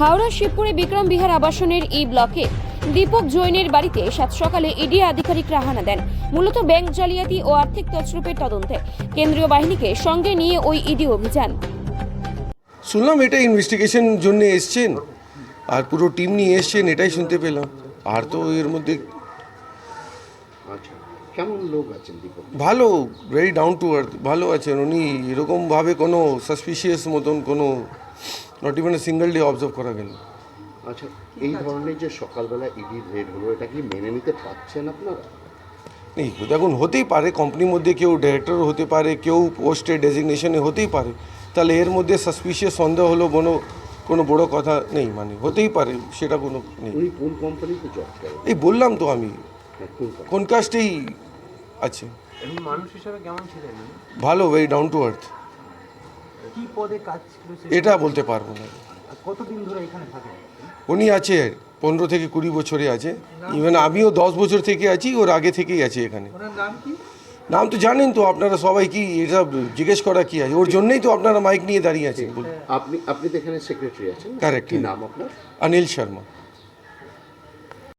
হাওড়া শিবপুরে বিক্রম বিহার আবাসনের এই ব্লকে দীপক জৈনের বাড়িতে সাত সকালে ইডি আধিকারিকরা হানা দেন। মূলত ব্যাংক জালিয়াতি ও আর্থিক তছরূপের তদন্তে কেন্দ্রীয় বাহিনীকে সঙ্গে নিয়ে ওই ইডি অভিযান। শুনলাম এটা ইনভেস্টিগেশন জন্য এসছেন। আর পুরো টিম নিয়ে এসছেন এটাই শুনতে পেলাম। আর তো এর মধ্যে আচ্ছা কেমন লোক আছেন দীপক? ভালো ভেরি ডাউন টু আর্থ ভালো আছেন। উনি এরকমভাবে কোনো সাসপিশিয়াস মতন কোনো not even single day observe করা গেল। আচ্ছা এই ধরনের যে সকালবেলা ইডি রেড হলো এটা কি মেনে নিতে পারছেন আপনারা? এই দেখুন হতেই পারে কোম্পানির মধ্যে কেউ ডিরেক্টর হতে পারে কেউ পোস্টে ডেজিগনেশনে হতেই পারে। তাহলে এর মধ্যে সাসপিশিয়াস সন্দেহ হলো কোনো কোনো বড় কথা নেই মানে হতেই পারে সেটা কোনো নেই। উনি কোন কোম্পানিতে জব করেন? এই বললাম তো আমি না, কোন? কাজটাই আছে। এমনি মানুষ হিসাবে কেমন ছিলেন ভালো ভেরি ডাউন টু আর্থ কি পদে কাজ ছিল এটা বলতে পারব না। কতদিন ধরে এখানে থাকেন উনি আছে পনেরো থেকে কুড়ি বছরে আছে। ইভেন আমিও দশ বছর থেকে আছি ওর আগে থেকেই আছে এখানে। নাম তো জানেন তো আপনারা সবাই কি এটা জিজ্ঞেস করা কি আছে? ওর জন্যই তো আপনারা মাইক নিয়ে দাঁড়িয়ে আছেন। আপনি আপনি তো এখানে সেক্রেটারি আছেন। Correct. কি নাম আপনার? অনিল শর্মা।